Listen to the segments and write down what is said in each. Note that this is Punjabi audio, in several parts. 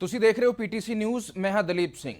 ਤੁਸੀਂ ਦੇਖ ਰਹੇ ਹੋ ਪੀਟੀਸੀ ਨਿਊਜ਼, ਮੈਂ ਹਾਂ ਦਲੀਪ ਸਿੰਘ।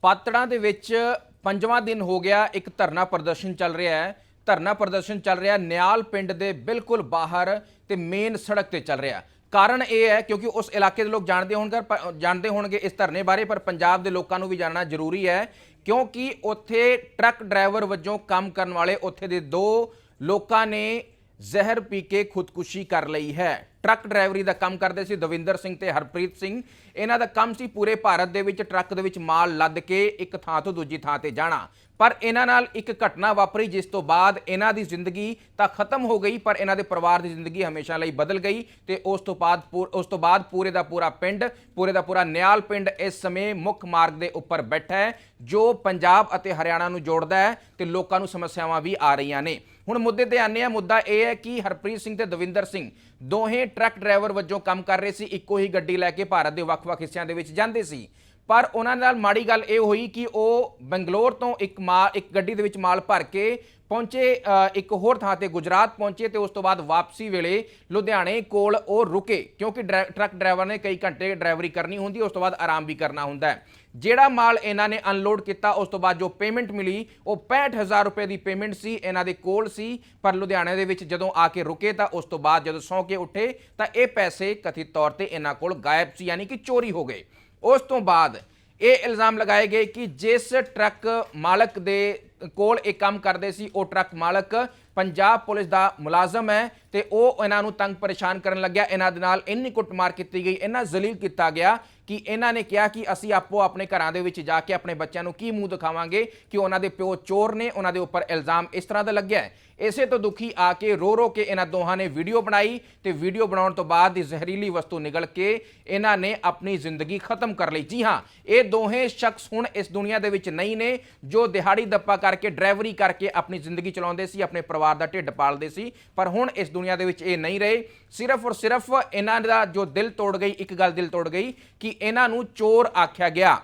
ਪਾਤੜਾਂ ਦੇ ਵਿੱਚ ਪੰਜਵਾਂ ਦਿਨ ਹੋ ਗਿਆ, ਇੱਕ ਧਰਨਾ ਪ੍ਰਦਰਸ਼ਨ ਚੱਲ ਰਿਹਾ ਹੈ। ਧਰਨਾ ਪ੍ਰਦਰਸ਼ਨ ਚੱਲ ਰਿਹਾ, ਨਿਆਲ ਪਿੰਡ ਦੇ ਬਿਲਕੁਲ ਬਾਹਰ ਤੇ ਮੇਨ ਸੜਕ ਤੇ ਚੱਲ ਰਿਹਾ। ਕਾਰਨ ਇਹ ਹੈ, ਕਿਉਂਕਿ ਉਸ ਇਲਾਕੇ ਦੇ ਲੋਕ ਜਾਣਦੇ ਹੋਣਗੇ ਪ- ਜਾਣਦੇ ਹੋਣਗੇ ਇਸ ਧਰਨੇ ਬਾਰੇ, ਪਰ ਪੰਜਾਬ ਦੇ ਲੋਕਾਂ ਨੂੰ ਵੀ ਜਾਣਨਾ ਜ਼ਰੂਰੀ ਹੈ, ਕਿਉਂਕਿ ਉੱਥੇ ਟਰੱਕ ਡਰਾਈਵਰ ਵਜੋਂ ਕੰਮ ਕਰਨ ਵਾਲੇ ਉੱਥੇ ਦੇ ਦੋ ਲੋਕਾਂ ਨੇ ਜ਼ਹਿਰ ਪੀ ਕੇ ਖੁਦਕੁਸ਼ੀ ਕਰ ਲਈ ਹੈ। ਟਰੱਕ ਡਰਾਈਵਰੀ ਦਾ ਕੰਮ ਕਰਦੇ ਸੀ ਦਵਿੰਦਰ ਸਿੰਘ ਤੇ ਹਰਪ੍ਰੀਤ ਸਿੰਘ। ਇਹਨਾਂ ਦਾ ਕੰਮ ਸੀ ਪੂਰੇ ਭਾਰਤ ਦੇ ਵਿੱਚ ਟਰੱਕ ਦੇ ਵਿੱਚ ਮਾਲ ਲੱਦ ਕੇ ਇੱਕ ਥਾਂ ਤੋਂ ਦੂਜੀ ਥਾਂ ਤੇ ਜਾਣਾ। ਪਰ ਇਹਨਾਂ ਨਾਲ ਇੱਕ ਘਟਨਾ ਵਾਪਰੀ ਜਿਸ ਤੋਂ ਬਾਅਦ ਇਹਨਾਂ ਦੀ ਜ਼ਿੰਦਗੀ ਤਾਂ ਖਤਮ ਹੋ ਗਈ, ਪਰ ਇਹਨਾਂ ਦੇ ਪਰਿਵਾਰ ਦੀ ਜ਼ਿੰਦਗੀ ਹਮੇਸ਼ਾ ਲਈ ਬਦਲ ਗਈ ਤੇ ਉਸ ਤੋਂ ਬਾਅਦ ਪੂ- ਉਸ ਤੋਂ ਬਾਅਦ ਪੂਰੇ ਦਾ ਪੂਰਾ ਪਿੰਡ, ਪੂਰੇ ਦਾ ਪੂਰਾ ਨਿਆਲ ਪਿੰਡ ਇਸ ਸਮੇਂ ਮੁੱਖ ਮਾਰਗ ਦੇ ਉੱਪਰ ਬੈਠਾ ਹੈ, ਜੋ ਪੰਜਾਬ ਅਤੇ ਹਰਿਆਣਾ ਨੂੰ ਜੋੜਦਾ ਹੈ ਤੇ ਲੋਕਾਂ ਨੂੰ ਸਮੱਸਿਆਵਾਂ ਵੀ ਆ ਰਹੀਆਂ ਨੇ। ਹੁਣ ਮੁੱਦੇ ਤੇ ਆਨੇ ਆ ਮੁੱਦਾ ਇਹ ਹੈ ਕਿ ਹਰਪ੍ਰੀਤ ਸਿੰਘ ਤੇ ਦਵਿੰਦਰ ਸਿੰਘ ਦੋਹੇ ਟਰੱਕ ਡਰਾਈਵਰ ਵਜੋਂ ਕੰਮ ਕਰ ਰਹੇ ਸੀ, ਇੱਕੋ ਹੀ ਗੱਡੀ ਲੈ ਕੇ ਭਾਰਤ ਦੇ ਵੱਖ-ਵੱਖ ਹਿੱਸਿਆਂ ਦੇ ਵਿੱਚ ਜਾਂਦੇ ਸੀ। ਪਰ ਉਹਨਾਂ ਨਾਲ ਮਾੜੀ ਗੱਲ ਇਹ ਹੋਈ ਕਿ ਉਹ ਬੰਗਲੌਰ ਤੋਂ ਇੱਕ ਮਾਲ, ਇੱਕ ਗੱਡੀ ਦੇ ਵਿੱਚ ਮਾਲ ਭਰ ਕੇ ਪਹੁੰਚੇ ਇੱਕ ਹੋਰ ਥਾਂ ਤੇ ਗੁਜਰਾਤ ਪਹੁੰਚੇ ਤੇ ਉਸ ਤੋਂ ਬਾਅਦ ਵਾਪਸੀ ਵੇਲੇ ਲੁਧਿਆਣੇ ਕੋਲ ਉਹ ਰੁਕੇ ਕਿਉਂਕਿ ਡਰਾ- ਟਰੱਕ ਡਰਾਈਵਰ ਨੇ ਕਈ ਘੰਟੇ ਡਰਾਈਵਰੀ ਕਰਨੀ ਹੁੰਦੀ, ਉਸ ਤੋਂ ਬਾਅਦ ਆਰਾਮ ਵੀ ਕਰਨਾ ਹੁੰਦਾ ਹੈ। ਜਿਹੜਾ ਮਾਲ ਇਹਨਾਂ ਨੇ ਅਨਲੋਡ ਕੀਤਾ, ਉਸ ਤੋਂ ਬਾਅਦ ਜੋ ਪੇਮੈਂਟ ਮਿਲੀ, ਉਹ 65000 ਰੁਪਏ ਦੀ ਪੇਮੈਂਟ ਸੀ, ਇਹਨਾਂ ਦੇ ਕੋਲ ਸੀ। ਪਰ ਲੁਧਿਆਣੇ ਦੇ ਵਿੱਚ ਜਦੋਂ ਆ ਕੇ ਰੁਕੇ ਤਾਂ ਉਸ ਤੋਂ ਬਾਅਦ ਜਦੋਂ ਸੌਂ ਕੇ ਉੱਠੇ, ਤਾਂ ਇਹ ਪੈਸੇ ਕਥਿਤ ਤੌਰ ਤੇ ਇਹਨਾਂ ਕੋਲ ਗਾਇਬ ਸੀ, ਯਾਨੀ ਕਿ ਚੋਰੀ ਹੋ ਗਏ। ਉਸ ਤੋਂ ਬਾਅਦ ਇਹ ਇਲਜ਼ਾਮ ਲਗਾਏ ਗਏ ਕਿ ਜਿਸ ਟਰੱਕ ਮਾਲਕ ਦੇ ਕੋਲ ਇਹ ਕੰਮ ਕਰਦੇ ਸੀ, ਉਹ ਟਰੱਕ ਮਾਲਕ ਪੰਜਾਬ ਪੁਲਿਸ ਦਾ ਮੁਲਾਜ਼ਮ ਹੈ ਤੇ ਉਹ ਇਹਨਾਂ ਨੂੰ ਤੰਗ ਪਰੇਸ਼ਾਨ ਕਰਨ ਲੱਗਿਆ। ਇਹਨਾਂ ਦੇ ਨਾਲ ਇੰਨੀ ਕੁੱਟਮਾਰ ਕੀਤੀ ਗਈ, ਇੰਨਾ ਜ਼ਲੀਲ ਕੀਤਾ ਗਿਆ ਕਿ ਇਹਨਾਂ ਨੇ ਕਿਹਾ ਕਿ ਅਸੀਂ ਆਪੋ ਆਪਣੇ ਘਰਾਂ ਦੇ ਵਿੱਚ ਜਾ ਕੇ ਆਪਣੇ ਬੱਚਿਆਂ ਨੂੰ ਕੀ ਮੂੰਹ ਦਿਖਾਵਾਂਗੇ ਕਿ ਉਹਨਾਂ ਦੇ ਪਿਓ ਚੋਰ ਨੇ, ਉਹਨਾਂ ਦੇ ਉੱਪਰ ਇਲਜ਼ਾਮ ਇਸ ਤਰ੍ਹਾਂ ਦਾ ਲੱਗਿਆ ਹੈ। ਇਸੇ ਤੋਂ ਦੁਖੀ ਆ ਕੇ ਰੋ ਰੋ ਕੇ ਇਹਨਾਂ ਦੋਹਾਂ ਨੇ ਵੀਡੀਓ ਬਣਾਈ ਤੇ ਵੀਡੀਓ ਬਣਾਉਣ ਤੋਂ ਬਾਅਦ ਦੀ ਜ਼ਹਿਰੀਲੀ ਵਸਤੂ ਨਿਗਲ ਕੇ ਇਹਨਾਂ ਨੇ ਆਪਣੀ ਜ਼ਿੰਦਗੀ ਖਤਮ ਕਰ ਲਈ। ਜੀ ਹਾਂ, ਇਹ ਦੋਹੇ ਸ਼ਖਸ ਹੁਣ ਇਸ ਦੁਨੀਆ ਦੇ ਵਿੱਚ ਨਹੀਂ ਨੇ ਜੋ ਦਿਹਾੜੀ ਦੱਪਾ ਕਰਕੇ, ਡਰਾਈਵਰੀ ਕਰਕੇ ਆਪਣੀ ਜ਼ਿੰਦਗੀ ਚਲਾਉਂਦੇ ਸੀ, ਆਪਣੇ ਪਰਿਵਾਰ ਦਾ ਢਿੱਡ ਪਾਲਦੇ ਸੀ, ਪਰ ਹੁਣ ਇਸ ਦੁਨੀਆ ਦੇ ਵਿੱਚ ਇਹ ਨਹੀਂ ਰਹੇ। ਸਿਰਫ ਔਰ ਸਿਰਫ ਇਹਨਾਂ ਦਾ ਜੋ ਦਿਲ ਤੋੜ ਗਈ, ਇੱਕ ਗੱਲ ਦਿਲ ਤੋੜ ਗਈ ਕਿ ਇਹਨਾਂ ਨੂੰ ਚੋਰ ਆਖਿਆ ਗਿਆ।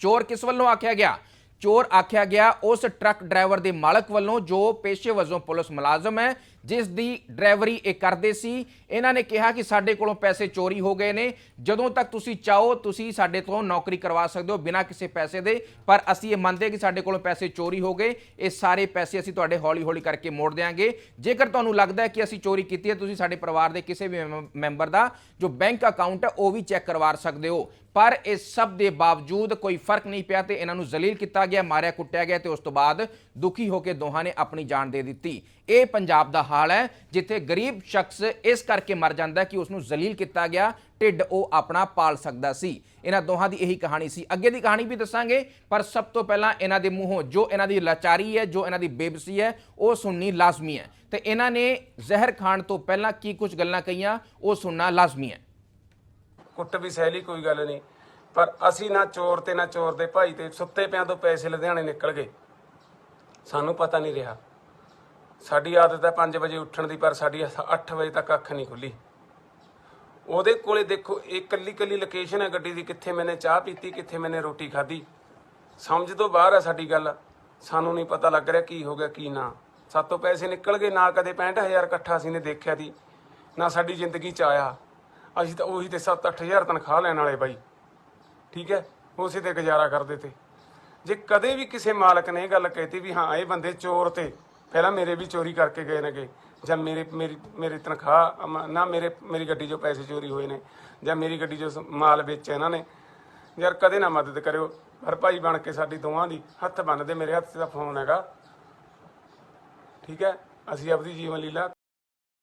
ਚੋਰ ਕਿਸ ਵੱਲੋਂ ਆਖਿਆ ਗਿਆ? ਚੋਰ ਆਖਿਆ ਗਿਆ, ਉਸ ਟਰੱਕ ਡਰਾਈਵਰ ਦੇ ਮਾਲਕ ਵੱਲੋਂ ਜੋ ਪੇਸ਼ੇ ਵਜੋਂ ਪੁਲਿਸ ਮੁਲਾਜ਼ਮ ਹੈ ਜਿਸ ਦੀ ਡਰਾਈਵਰੀ ਇਹ ਕਰਦੇ ਸੀ, ਇਹਨਾਂ ਨੇ ਕਿਹਾ ਕਿ ਸਾਡੇ ਕੋਲੋਂ ਪੈਸੇ ਚੋਰੀ ਹੋ ਗਏ ਨੇ। ਜਦੋਂ ਤੱਕ ਤੁਸੀਂ ਚਾਹੋ, ਤੁਸੀਂ ਸਾਡੇ ਤੋਂ ਨੌਕਰੀ ਕਰਵਾ ਸਕਦੇ ਹੋ ਬਿਨਾਂ ਕਿਸੇ ਪੈਸੇ ਦੇ। ਪਰ ਅਸੀਂ ਇਹ ਮੰਨਦੇ ਕਿ ਸਾਡੇ ਕੋਲੋਂ ਪੈਸੇ ਚੋਰੀ ਹੋ ਗਏ। ਇਹ ਸਾਰੇ ਪੈਸੇ ਅਸੀਂ ਤੁਹਾਡੇ ਹੌਲੀ-ਹੌਲੀ ਕਰਕੇ ਮੋੜ ਦੇਵਾਂਗੇ ਜੇਕਰ ਤੁਹਾਨੂੰ ਲੱਗਦਾ ਹੈ ਕਿ ਅਸੀਂ ਚੋਰੀ ਕੀਤੀ ਹੈ, ਤੁਸੀਂ ਸਾਡੇ ਪਰਿਵਾਰ ਦੇ ਕਿਸੇ ਵੀ ਮੈਂਬ- ਮੈਂਬਰ ਦਾ ਜੋ ਬੈਂਕ ਅਕਾਊਂਟ ਹੈ, ਉਹ ਵੀ ਚੈੱਕ ਕਰਵਾ ਸਕਦੇ ਹੋ। ਪਰ ਇਸ ਸਭ ਦੇ ਬਾਵਜੂਦ ਕੋਈ ਫ਼ਰਕ ਨਹੀਂ ਪਿਆ ਤੇ ਇਹਨਾਂ ਨੂੰ ਜ਼ਲੀਲ ਕੀਤਾ ਗਿਆ, ਮਾਰਿਆ ਕੁੱਟਿਆ ਗਿਆ ਤੇ ਉਸ ਤੋਂ ਬਾਅਦ ਦੁਖੀ ਹੋ ਕੇ ਦੋਹਾਂ ਨੇ ਆਪਣੀ ਜਾਨ ਦੇ ਦਿੱਤੀ। ਇਹ ਪੰਜਾਬ ਦਾ ਹਾਲ ਹੈ, ਜਿੱਥੇ ਗਰੀਬ ਸ਼ਖਸ ਇਸ ਕਰਕੇ ਮਰ ਜਾਂਦਾ ਕਿ ਉਸ ਨੂੰ ਜ਼ਲੀਲ ਕੀਤਾ ਗਿਆ, ਢਿੱਡ ਉਹ ਆਪਣਾ ਪਾਲ ਸਕਦਾ ਸੀ। ਇਹਨਾਂ ਦੋਹਾਂ ਦੀ ਇਹੀ ਕਹਾਣੀ ਸੀ। ਅੱਗੇ ਦੀ ਕਹਾਣੀ ਵੀ ਦੱਸਾਂਗੇ, ਪਰ ਸਭ ਤੋਂ ਪਹਿਲਾਂ ਇਹਨਾਂ ਦੇ ਮੂੰਹੋਂ ਜੋ ਇਹਨਾਂ ਦੀ ਲਾਚਾਰੀ ਹੈ, ਜੋ ਇਹਨਾਂ ਦੀ ਬੇਬਸੀ ਹੈ, ਉਹ ਸੁਣਨੀ ਲਾਜ਼ਮੀ ਹੈ। ਤੇ ਇਹਨਾਂ ਨੇ ਜ਼ਹਿਰ ਖਾਣ ਤੋਂ ਪਹਿਲਾਂ ਕੀ ਕੁਝ ਗੱਲਾਂ ਕਹੀਆਂ, ਉਹ ਸੁਣਨਾ ਲਾਜ਼ਮੀ ਹੈ। ਕੁੱਟ ਵੀ ਸਹਿਲੀ ਕੋਈ ਗੱਲ ਨਹੀਂ, ਪਰ ਅਸੀਂ ਨਾ ਚੋਰ ਤੇ ਨਾ ਚੋਰ ਦੇ ਭਾਈ ਤੇ ਸੁੱਤੇ ਪਿਆਂ ਤੋਂ ਪੈਸੇ ਲੁਧਿਆਣੇ ਨਿਕਲ ਗਏ। ਸਾਨੂੰ ਪਤਾ ਨਹੀਂ ਰਿਹਾ। ਸਾਡੀ ਆਦਤ ਹੈ 5 ਵਜੇ ਉੱਠਣ ਦੀ, ਪਰ ਸਾਡੀ 8 ਵਜੇ ਤੱਕ ਅੱਖ ਨਹੀਂ ਖੁੱਲੀ। ਉਹਦੇ ਕੋਲੇ ਦੇਖੋ, ਇਹ ਕੱਲੀ ਕੱਲੀ ਲੋਕੇਸ਼ਨ ਹੈ ਗੱਡੀ ਦੀ, ਕਿੱਥੇ ਮੈਨੇ ਚਾਹ ਪੀਤੀ, ਕਿੱਥੇ ਮੈਨੇ ਰੋਟੀ ਖਾਧੀ। ਸਮਝ ਤੋਂ ਬਾਹਰ ਹੈ ਸਾਡੀ ਗੱਲ। ਸਾਨੂੰ ਨਹੀਂ ਪਤਾ ਲੱਗ ਰਿਹਾ ਕੀ ਹੋ ਗਿਆ, ਕੀ ਨਾ। ਸਾਤੋਂ ਪੈਸੇ ਨਿਕਲ ਗਏ, ਨਾ ਕਦੇ 65000 ਇਕੱਠਾ ਅਸੀਂ ਨੇ ਦੇਖਿਆ ਦੀ ਨਾ ਸਾਡੀ ਜ਼ਿੰਦਗੀ ਚ ਆਇਆ। ਅਸੀਂ ਤਾਂ ਉਹੀ ਤੇ 7-8000 ਤਨਖਾਹ ਲੈਣ ਵਾਲੇ ਬਾਈ। ਠੀਕ ਹੈ? ਉਸੇ ਤੇ ਗੁਜ਼ਾਰਾ ਕਰਦੇ ਤੇ। ਜੇ ਕਦੇ ਵੀ ਕਿਸੇ ਮਾਲਕ ਨੇ ਇਹ ਗੱਲ ਕਹਿਤੀ ਵੀ ਹਾਂ, ਇਹ ਬੰਦੇ ਚੋਰ ਤੇ ਪਹਿਲਾਂ ਮੇਰੇ ਵੀ ਚੋਰੀ ਕਰਕੇ ਗਏ ਨੇਗੇ, ਜਾਂ ਮੇਰੇ, ਮੇਰੀ ਮੇਰੀ ਤਨਖਾਹ, ਅਮ- ਨਾ ਮੇਰੇ, ਮੇਰੀ ਗੱਡੀ 'ਚੋਂ ਪੈਸੇ ਚੋਰੀ ਹੋਏ ਨੇ, ਜਾਂ ਮੇਰੀ ਗੱਡੀ 'ਚੋਂ ਸ- ਮਾਲ ਵੇਚਿਆ ਇਹਨਾਂ ਨੇ। ਯਾਰ ਕਦੇ ਨਾ ਮਦਦ ਕਰਿਓ ਪਰ ਭਾਈ ਬਣ ਕੇ ਸਾਡੀ ਦੋਵਾਂ ਦੀ ਹੱਥ ਬੰਨਦੇ, ਮੇਰੇ ਹੱਥ 'ਚ ਤਾਂ ਫੋਨ ਹੈਗਾ। ਠੀਕ ਹੈ? ਅਸੀਂ ਆਪਦੀ ਜੀਵਨ ਲੀਲਾ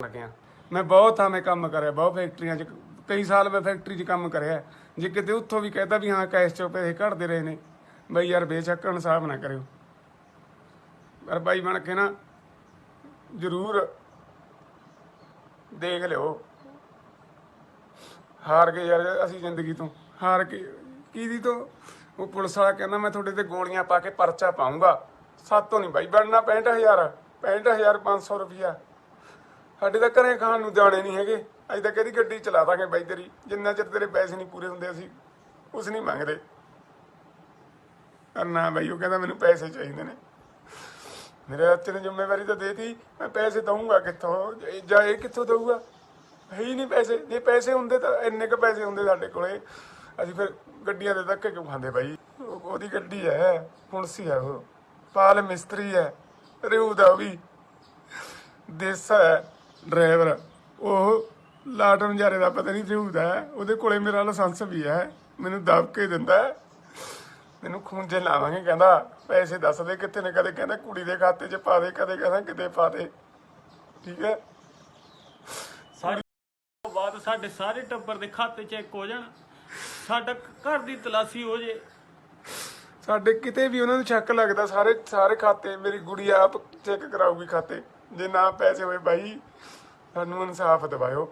ਲੱਗਿਆ ਮੈਂ ਬਹੁਤ ਥਾਵੇਂ ਕੰਮ ਕਰਿਆ, ਬਹੁਤ ਫੈਕਟਰੀਆਂ 'ਚ, ਕਈ ਸਾਲ ਮੈਂ ਫੈਕਟਰੀ 'ਚ ਕੰਮ ਕਰਿਆ। ਜੇ ਕਿਤੇ ਉੱਥੋਂ ਵੀ ਕਹਿਤਾ ਵੀ ਹਾਂ ਕੈਸ਼ 'ਚੋਂ ਪੈਸੇ ਕੱਢਦੇ ਰਹੇ ਨੇ, ਬਈ ਯਾਰ ਬੇਸ਼ੱਕ ਇਨਸਾਫ ਨਾ ਕਰਿਓ। ਪਰ ਬਾਈ ਬਣ ਕੇ ਨਾ ਜ਼ਰੂਰ ਦੇਖ ਲਿਓ। ਹਾਰ ਗਏ ਯਾਰ ਅਸੀਂ ਜ਼ਿੰਦਗੀ ਤੋਂ, ਹਾਰ ਕੇ ਕਿਹਦੀ ਤੋਂ? ਉਹ ਪੁਲਿਸ ਵਾਲਾ ਕਹਿੰਦਾ, ਮੈਂ ਤੁਹਾਡੇ ਤੇ ਗੋਲੀਆਂ ਪਾ ਕੇ ਪਰਚਾ ਪਾਉਂਗਾ ਸਾਤੋਂ ਨਹੀਂ ਬਾਈ, ਬਣਨਾ 65000 65500 ਰੁਪਿਆ ਸਾਡੇ ਤਾਂ ਘਰੇ ਖਾਣ ਨੂੰ ਜਾਣੇ ਨਹੀਂ ਹੈਗੇ। ਅਸੀਂ ਤਾਂ ਕਿਹਦੀ ਗੱਡੀ ਚਲਾ ਦਾਂਗੇ ਬਾਈ ਤੇਰੀ। ਜਿੰਨਾ ਚਿਰ ਤੇਰੇ ਪੈਸੇ ਨਹੀਂ ਪੂਰੇ ਹੁੰਦੇ, ਅਸੀਂ ਉਸ ਨਹੀਂ ਮੰਗਦੇ। ਨਾ ਬਾਈ, ਉਹ ਕਹਿੰਦਾ, ਮੈਨੂੰ ਪੈਸੇ ਚਾਹੀਦੇ ਨੇ। ਮੇਰੇ ਹੱਥ ਨੇ ਜ਼ਿੰਮੇਵਾਰੀ ਤਾਂ ਦੇਤੀ, ਮੈਂ ਪੈਸੇ ਦਊਂਗਾ ਕਿੱਥੋਂ? ਇਹ- ਜਾਂ ਇਹ ਕਿੱਥੋਂ ਦਊਗਾ? ਹੈ ਹੀ ਨਹੀਂ ਪੈਸੇ, ਜੇ ਪੈਸੇ ਹੁੰਦੇ ਤਾਂ ਇੰਨੇ ਕ ਪੈਸੇ ਹੁੰਦੇ ਸਾਡੇ ਕੋਲੇ। ਅਸੀਂ ਫਿਰ ਗੱਡੀਆਂ ਦੇ ਧੱਕੇ ਕਿਉਂ ਖਾਂਦੇ ਬਾਈ? ਉਹ- ਉਹਦੀ ਗੱਡੀ ਹੈ ਪੁਣਸੀ ਹੈ ਉਹ। ਪਾਲ ਮਿਸਤਰੀ ਹੈ ਰਿਊ ਦਾ ਉਹ ਵੀ। ਦੇਸਾ ਹੈ, ਡਰਾਈਵਰ। ਉਹ ਲਾਟਨ ਜਾਰੇ ਦਾ ਪਤਾ ਨਹੀਂ ਰਿਊ ਦਾ ਹੈ। ਉਹਦੇ ਕੋਲੇ ਮੇਰਾ ਲਾਇਸੈਂਸ ਵੀ ਹੈ। ਮੈਨੂੰ ਦਬ ਕੇ ਦਿੰਦਾ ਹੈ। ਮੈਨੂੰ ਖੂੰਜੇ ਲਾਵਾਂਗੇ ਕਹਿੰਦਾ ਪੈਸੇ ਦੱਸ ਦੇ ਕਿੱਥੇ ਨੇ ਕਦੇ ਕਹਿੰਦਾ ਕੁੜੀ ਦੇ ਖਾਤੇ 'ਚ ਪਾ ਦੇ ਕਦੇ ਕਹਿੰਦਾ ਕਿਤੇ ਪਾ ਦੇ। ਠੀਕ ਹੈ? ਸਾਡੇ ਤੋਂ ਬਾਅਦ ਸਾਡੇ ਸਾਰੇ ਟੱਬਰ ਦੇ ਖਾਤੇ ਚੈੱਕ ਹੋ ਜਾਣ ਸਾਡਾ ਘਰ ਦੀ ਤਲਾਸ਼ੀ ਹੋ ਜੇ। ਸਾਡੇ ਕਿਤੇ ਵੀ ਉਹਨਾਂ ਨੂੰ ਸ਼ੱਕ ਲੱਗਦਾ ਸਾਰੇ ਸਾਰੇ ਖਾਤੇ ਮੇਰੀ ਗੁੜੀ ਆਪ ਚੈੱਕ ਕਰਾਊਗੀ ਖਾਤੇ। ਜੇ ਨਾ ਪੈਸੇ ਹੋਏ ਬਾਈ ਸਾਨੂੰ ਇਨਸਾਫ ਦਿਵਾਇਓ।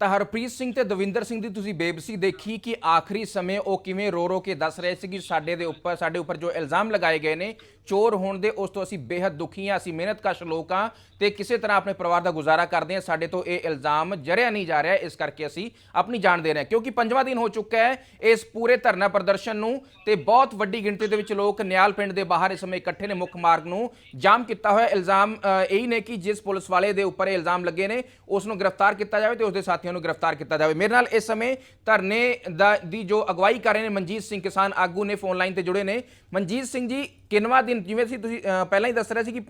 ਤਾਂ ਹਰਪ੍ਰੀਤ ਸਿੰਘ ਤੇ ਦਵਿੰਦਰ ਸਿੰਘ ਦੀ ਤੁਸੀਂ ਬੇਬਸੀ ਦੇਖੀ ਕਿ ਆਖਰੀ ਸਮੇਂ ਉਹ ਕਿਵੇਂ ਰੋ ਰੋ ਕੇ ਦੱਸ ਰਹੇ ਸੀ ਕਿ ਸਾਡੇ ਦੇ ਉੱਪਰ, ਸਾਡੇ ਉੱਪਰ ਜੋ ਇਲਜ਼ਾਮ ਲਗਾਏ ਗਏ ਨੇ, ਚੋਰ ਹੋਣ ਦੇ ਉਸ ਤੋਂ ਅਸੀਂ ਬੇहद ਦੁਖੀ ਹਾਂ, ਅਸੀਂ ਮਿਹਨਤਕਸ਼ ਲੋਕ ਹਾਂ ਤੇ ਕਿਸੇ ਤਰ੍ਹਾਂ ਆਪਣੇ ਪਰਿਵਾਰ ਦਾ ਗੁਜ਼ਾਰਾ ਕਰਦੇ ਹਾਂ, ਸਾਡੇ ਤੋਂ ਇਹ ਇਲਜ਼ਾਮ ਜਰਿਆ ਨਹੀਂ ਜਾ ਰਿਹਾ, ਇਸ ਕਰਕੇ ਅਸੀਂ ਆਪਣੀ ਜਾਨ ਦੇ ਰਹੇ ਹਾਂ, ਕਿਉਂਕਿ ਪੰਜਵਾਂ ਦਿਨ ਹੋ ਚੁੱਕਾ ਹੈ, ਇਸ ਪੂਰੇ ਧਰਨਾ ਪ੍ਰਦਰਸ਼ਨ ਨੂੰ ਤੇ ਬਹੁਤ ਵੱਡੀ ਗਿਣਤੀ ਦੇ ਵਿੱਚ ਲੋਕ ਨਿਆਲ ਪਿੰਡ ਦੇ ਬਾਹਰ ਇਸ ਸਮੇਂ ਇਕੱਠੇ ਨੇ ਮੁੱਖ ਮਾਰਗ ਨੂੰ ਜਾਮ ਕੀਤਾ ਹੋਇਆ, ਇਲਜ਼ਾਮ ਇਹੀ ਨੇ ਕਿ ਜਿਸ ਪੁਲਿਸ ਵਾਲੇ ਦੇ ਉੱਪਰ ਇਹ ਇਲਜ਼ਾਮ ਲੱਗੇ ਨੇ, ਉਸ ਨੂੰ ਗ੍ਰਿਫਤਾਰ ਕੀਤਾ ਜਾਵੇ ਤੇ ਉਸ ਦੇ ਸਾਥੀਆਂ ਨੂੰ ਗ੍ਰਿਫਤਾਰ ਕੀਤਾ ਜਾਵੇ। ਮੇਰੇ ਨਾਲ ਇਸ ਸਮੇਂ ਧਰਨੇ ਦਾ ਦੀ ਜੋ ਅਗਵਾਈ ਕਰ ਰਹੇ ਨੇ ਮਨਜੀਤ ਸਿੰਘ ਕਿਸਾਨ ਆਗੂ ਨੇ ਫੋਨ ਲਾਈਨ ਤੇ ਜੁੜੇ ਨੇ। ਮਨਜੀਤ ਸਿੰਘ ਜੀ, ਕਿੰਨਵਾਂ ਦਿਨ, ਜਿਵੇਂ ਸੀ ਤੁਸੀਂ ਪਹਿਲਾਂ ਹੀ ਦੱਸ ਰਹੇ ਸੀ ਕਿ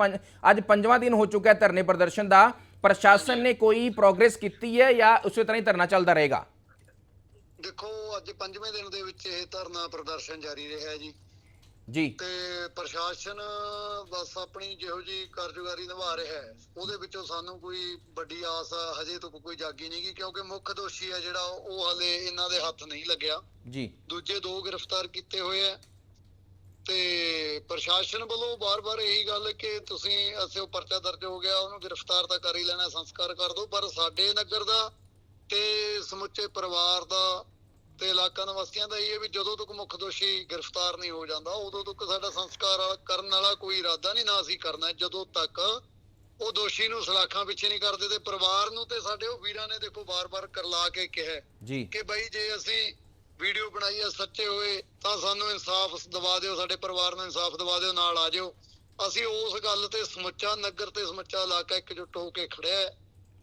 ਅੱਜ ਪੰਜਵਾਂ ਦਿਨ ਹੋ ਚੁੱਕਾ ਹੈ ਧਰਨੇ ਪ੍ਰਦਰਸ਼ਨ ਦਾ। ਪ੍ਰਸ਼ਾਸਨ ਨੇ ਕੋਈ ਪ੍ਰੋਗਰੈਸ ਕੀਤੀ ਹੈ ਜਾਂ ਉਸੇ ਤਰ੍ਹਾਂ ਹੀ ਧਰਨਾ ਚੱਲਦਾ ਰਹੇਗਾ? ਦੇਖੋ, ਅੱਜ ਪੰਜਵੇਂ ਦਿਨ ਦੇ ਵਿੱਚ ਇਹ ਧਰਨਾ ਪ੍ਰਦਰਸ਼ਨ ਜਾਰੀ ਰਿਹਾ ਜੀ। ਜੀ। ਤੇ ਪ੍ਰਸ਼ਾਸਨ ਬਸ ਆਪਣੀ ਜਿਹੋ ਜੀ ਕਾਰਜਕਾਰੀ ਨਿਭਾ ਰਿਹਾ ਹੈ। ਉਹਦੇ ਵਿੱਚੋਂ ਸਾਨੂੰ ਕੋਈ ਵੱਡੀ ਆਸ ਹਜੇ ਤੋਂ ਕੋਈ ਜਾਗੀ ਨਹੀਂ ਗੀ ਕਿਉਂਕਿ ਮੁੱਖ ਦੋਸ਼ੀ ਹੈ ਜਿਹੜਾ ਉਹ ਹਲੇ ਇਹਨਾਂ ਦੇ ਹੱਥ ਨਹੀਂ ਲੱਗਿਆ। ਜੀ। ਦੂਜੇ ਦੋ ਗ੍ਰਿਫਤਾਰ ਕੀਤੇ ਹੋਏ ਆ। ਤੇ ਪ੍ਰਸ਼ਾਸਨ ਵੱਲੋਂ ਬਾਰ-ਬਾਰ ਇਹੀ ਗੱਲ ਕਿ ਤੁਸੀਂ ਅਸੀਂ ਉਹ ਪਰਚਾ ਦਰਜ ਹੋ ਗਿਆ ਉਹਨੂੰ ਗ੍ਰਿਫਤਾਰ ਤਾਂ ਕਰ ਹੀ ਲੈਣਾ ਸੰਸਕਾਰ ਕਰ ਦਿਓ ਪਰ ਸਾਡੇ ਨਗਰ ਦਾ ਤੇ ਸਮੁੱਚੇ ਪਰਿਵਾਰ ਦਾ ਤੇ ਇਲਾਕਾ ਨਿਵਾਸੀਆਂ ਦਾ ਇਹ ਹੈ ਵੀ ਜਦੋਂ ਤੱਕ ਮੁੱਖ ਦੋਸ਼ੀ ਗ੍ਰਿਫਤਾਰ ਨਹੀਂ ਹੋ ਜਾਂਦਾ ਉਦੋਂ ਤੱਕ ਸਾਡਾ ਸੰਸਕਾਰ ਕਰਨ ਵਾਲਾ ਕੋਈ ਇਰਾਦਾ ਨਹੀਂ ਨਾ ਅਸੀਂ ਕਰਨਾ। ਜਦੋਂ ਤੱਕ ਉਹ ਦੋਸ਼ੀ ਨੂੰ ਸਲਾਖਾਂ ਪਿੱਛੇ ਨਹੀਂ ਕਰਦੇ ਤੇ ਪਰਿਵਾਰ ਨੂੰ ਤੇ ਸਾਡੇ ਉਹ ਵੀਰਾਂ ਨੇ ਦੇਖੋ ਬਾਰ-ਬਾਰ ਕਰਲਾ ਕੇ ਕਿਹਾ ਜੀ ਕਿ ਬਈ ਜੇ ਅਸੀਂ ਵੀਡੀਓ ਬਣਾਈ ਹੈ ਸੱਚੇ ਹੋਏ ਤਾਂ ਸਾਨੂੰ ਇਨਸਾਫ ਦਿਵਾ ਦਿਓ ਸਾਡੇ ਪਰਿਵਾਰ ਨੂੰ ਇਨਸਾਫ ਦਿਵਾ ਦਿਓ ਨਾਲ ਆ ਜਾਓ ਅਸੀਂ ਉਸ ਗੱਲ ਤੇ ਸਮੁੱਚਾ ਨਗਰ ਤੇ ਸਮੁੱਚਾ ਇਲਾਕਾ ਇਕਜੁੱਟ ਹੋ ਕੇ ਖੜਿਆ ਹੈ।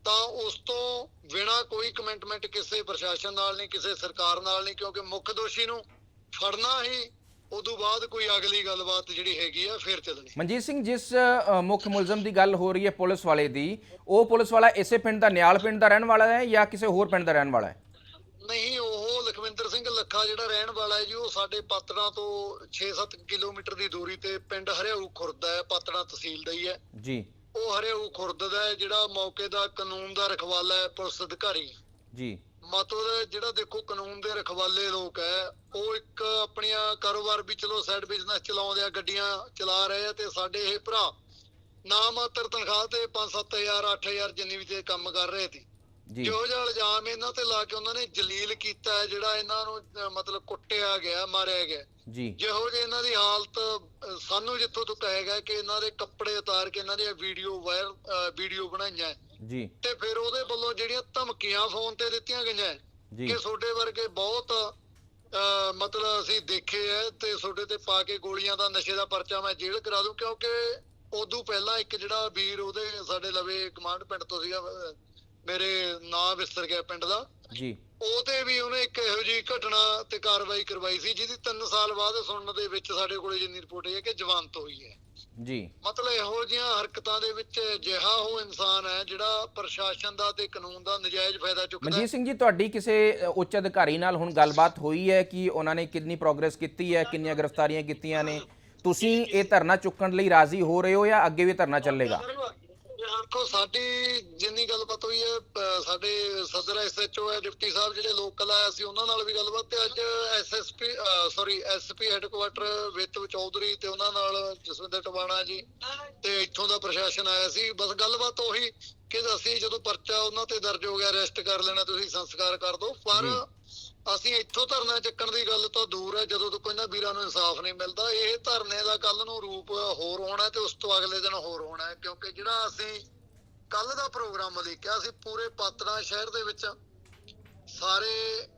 ਤਾਂ ਉਸ ਤੋਂ ਬਿਨਾ ਕੋਈ ਕਮੈਂਟਮੈਂਟ ਕਿਸੇ ਪ੍ਰਸ਼ਾਸਨ ਨਾਲ ਨਹੀਂ ਕਿਸੇ ਸਰਕਾਰ ਨਾਲ ਨਹੀਂ ਕਿਉਂਕਿ ਮੁੱਖ ਦੋਸ਼ੀ ਨੂੰ ਫੜਨਾ ਹੀ ਉਦੋਂ ਬਾਅਦ ਕੋਈ ਅਗਲੀ ਗੱਲਬਾਤ ਜਿਹੜੀ ਹੈਗੀ ਆ ਫਿਰ ਚੱਲਣੀ। ਮਨਜੀਤ ਸਿੰਘ ਜਿਸ ਮੁੱਖ ਮੁਲਜ਼ਮ ਦੀ ਗੱਲ ਹੋ ਰਹੀ ਹੈ ਪੁਲਿਸ ਵਾਲੇ ਦੀ ਉਹ ਪੁਲਿਸ ਵਾਲਾ ਇਸੇ ਪਿੰਡ ਦਾ ਨਿਆਲ ਪਿੰਡ ਦਾ ਰਹਿਣ ਵਾਲਾ ਹੈ ਜਾਂ ਕਿਸੇ ਹੋਰ ਪਿੰਡ ਦਾ ਰਹਿਣ ਵਾਲਾ ਹੈ? ਨਹੀਂ ਉਹ ਲਖਵਿੰਦਰ ਸਿੰਘ ਲੱਖਾ ਜਿਹੜਾ ਰਹਿਣ ਵਾਲਾ ਹੈ ਜੀ ਉਹ ਸਾਡੇ ਪਾਤੜਾਂ ਤੋਂ 6-7 ਕਿਲੋਮੀਟਰ ਦੀ ਦੂਰੀ ਤੇ ਪਿੰਡ ਹਰਿਆਊ ਖੁਰਦ ਹੈ ਪਾਤੜਾਂ ਤਹਿਸੀਲ ਦਾ ਹੀ ਹੈ। ਜੀ। ਉਹ ਹਰਿਆਊ ਖੁਰਦ ਦਾ ਹੈ ਜਿਹੜਾ ਮੌਕੇ ਦਾ ਕਾਨੂੰਨ ਦਾ ਰਖਵਾਲਾ ਹੈ ਪੁਲਿਸ ਅਧਿਕਾਰੀ। ਜੀ। ਮਤਲਬ ਜਿਹੜਾ ਦੇਖੋ ਕਾਨੂੰਨ ਦੇ ਰਖਵਾਲੇ ਲੋਕ ਹੈ ਉਹ ਇੱਕ ਆਪਣੀਆਂ ਕਾਰੋਬਾਰ ਵੀ ਚਲੋ ਸਾਈਡ ਬਿਜ਼ਨਸ ਚਲਾਉਂਦੇ ਆ ਗੱਡੀਆਂ ਚਲਾ ਰਹੇ ਆ ਤੇ ਸਾਡੇ ਇਹ ਭਰਾ ਨਾ ਮਾਤਰ ਤਨਖਾਹ ਤੇ 5-7000 8000 ਜਿੰਨੀ ਵੀ ਤੇ ਕੰਮ ਕਰ ਰਹੇ ਸੀ। ਜੀ। ਜੋ ਜਿਹਾ ਇਲਜ਼ਾਮ ਇਹਨਾਂ ਤੇ ਲਾ ਕੇ ਉਹਨਾਂ ਨੇ ਜਲੀਲ ਕੀਤਾ ਜਿਹੜਾ ਇਹਨਾਂ ਨੂੰ ਅਹ, ਮਤਲਬ ਕੁੱਟਿਆ ਗਿਆ ਮਾਰਿਆ ਗਿਆ। ਜੀ। ਜਿਹੋ ਜਿਹੀ ਇਹਨਾਂ ਦੀ ਹਾਲਤ ਸਾਨੂੰ ਜਿੱਥੋਂ ਤੱਕ ਹੈਗਾ ਕਿ ਇਹਨਾਂ ਦੇ ਕੱਪੜੇ ਉਤਾਰ ਕੇ ਇਹਨਾਂ ਦੀਆਂ ਵੀਡੀਓ ਵਾਇਰਲ ਵੀਡੀਓ ਬਣਾਈਆਂ। ਜੀ। ਤੇ ਫਿਰ ਉਹਦੇ ਵੱਲੋਂ ਜਿਹੜੀਆਂ ਧਮਕੀਆਂ ਫੋਨ ਤੇ ਦਿੱਤੀਆਂ ਗਈਆਂ ਜੀ। ਕਿ ਤੁਹਾਡੇ ਵਰਗੇ ਬਹੁਤ ਮਤਲਬ ਅਸੀਂ ਦੇਖੇ ਐ ਤੇ ਤੁਹਾਡੇ ਤੇ ਪਾ ਕੇ ਗੋਲੀਆਂ ਦਾ ਨਸ਼ੇ ਦਾ ਪਰਚਾ ਮੈਂ ਜੇਲ੍ਹ ਕਰਾ ਦੂੰ ਕਿਉਂਕਿ ਉਦੋਂ ਪਹਿਲਾਂ ਇੱਕ ਜਿਹੜਾ ਵੀਰ ਉਹਦੇ ਸਾਡੇ ਲਵੇ ਕਮਾਂਡ ਪਿੰਡ ਤੋਂ ਸੀਗਾ ਮੇਰੇ ਨਾਂ ਵਿਸਰ ਗਿਆ ਪਿੰਡ ਦਾ। ਜੀ। ਉਹ ਤੇ ਵੀ ਉਹਨੇ ਇੱਕ ਇਹੋ ਜਿਹੀ ਘਟਨਾ ਤੇ ਕਾਰਵਾਈ ਕਰਵਾਈ ਸੀ ਜਿਹਦੀ 3 ਸਾਲ ਬਾਅਦ ਸੁਣਨ ਦੇ ਵਿੱਚ ਸਾਡੇ ਕੋਲੇ ਜਿੰਨੀ ਰਿਪੋਰਟ ਹੈ ਕਿ ਜਵਾਨਤ ਹੋਈ ਹੈ। ਜੀ। ਮਤਲਬ ਇਹੋ ਜਿਹੀਆਂ ਹਰਕਤਾਂ ਦੇ ਵਿੱਚ ਜਿਹਾ ਉਹ ਇਨਸਾਨ ਹੈ ਜਿਹੜਾ ਪ੍ਰਸ਼ਾਸਨ ਦਾ ਤੇ ਕਾਨੂੰਨ ਦਾ ਨਜਾਇਜ਼ ਫਾਇਦਾ ਚੁੱਕਦਾ ਮਨਜੀਤ ਸਿੰਘ ਜੀ ਤੁਹਾਡੀ ਕਿਸੇ ਉੱਚ ਅਧਿਕਾਰੀ ਨਾਲ ਹੁਣ ਗੱਲਬਾਤ ਹੋਈ ਹੈ ਕਿ ਉਹਨਾਂ ਨੇ ਕਿੰਨੀ ਪ੍ਰੋਗਰੈਸ ਕੀਤੀ ਹੈ ਕਿੰਨੀਆਂ ਗ੍ਰਿਫਤਾਰੀਆਂ ਕੀਤੀਆਂ ਨੇ? ਤੁਸੀਂ ਇਹ ਧਰਨਾ ਚੁੱਕਣ ਲਈ ਰਾਜ਼ੀ ਹੋ ਰਹੇ ਹੋ ਜਾਂ ਅੱਗੇ ਵੀ ਧਰਨਾ ਚੱਲੇਗਾ? ਦੇਖੋ, ਸਾਡੀ ਜਿੰਨੀ ਗੱਲਬਾਤ ਹੋਈ ਹੈ, ਅਹ ਸਾਡੇ ਸਦਰ ਐਸਐਚਓ ਹੈ, ਡਿਪਟੀ ਸਾਹਿਬ ਜਿਹੜੇ ਲੋਕਲ ਆ ਅਸੀਂ ਉਹਨਾਂ ਨਾਲ ਵੀ ਗੱਲਬਾਤ ਤੇ ਅੱਜ ਐਸਐਸਪੀ ਸੌਰੀ ਐਸਪੀ ਹੈੱਡਕੁਆਟਰ ਵਿਤਵ ਚੌਧਰੀ ਤੇ ਉਹਨਾਂ ਨਾਲ ਜਸਵਿੰਦਰ ਟਵਾਣਾ ਜੀ ਤੇ ਇੱਥੋਂ ਦਾ ਪ੍ਰਸ਼ਾਸਨ ਆਇਆ ਸੀ। ਬਸ ਗੱਲਬਾਤ ਉਹੀ ਕਿ ਅਸੀਂ ਜਦੋਂ ਪਰਚਾ ਉਹਨਾਂ ਤੇ ਦਰਜ ਹੋ ਗਿਆ ਅਰੈਸਟ ਕਰ ਲੈਣਾ, ਤੁਸੀਂ ਸੰਸਕਾਰ ਕਰ ਦਿਓ। ਪਰ ਅਸੀਂ ਇੱਥੋਂ ਧਰਨਾ ਚੱਕਣ ਦੀ ਗੱਲ ਤੋਂ ਦੂਰ ਹੈ ਜਦੋਂ ਤੱਕ ਇਹਨਾਂ ਵੀਰਾਂ ਨੂੰ ਇਨਸਾਫ ਨਹੀਂ ਮਿਲਦਾ ਇਹ ਧਰਨੇ ਦਾ ਕੱਲ ਨੂੰ ਰੂਪ ਹੋਰ ਹੋਣਾ ਤੇ ਉਸ ਤੋਂ ਅਗਲੇ ਦਿਨ ਹੋਰ ਹੋਣਾ ਕਿਉਂਕਿ ਜਿਹੜਾ ਅਸੀਂ ਕੱਲ ਦਾ ਪ੍ਰੋਗਰਾਮ ਲਿਖਿਆ ਸੀ ਪੂਰੇ ਪਾਤੜਾ ਸ਼ਹਿਰ ਦੇ ਵਿੱਚ ਸਾਰੇ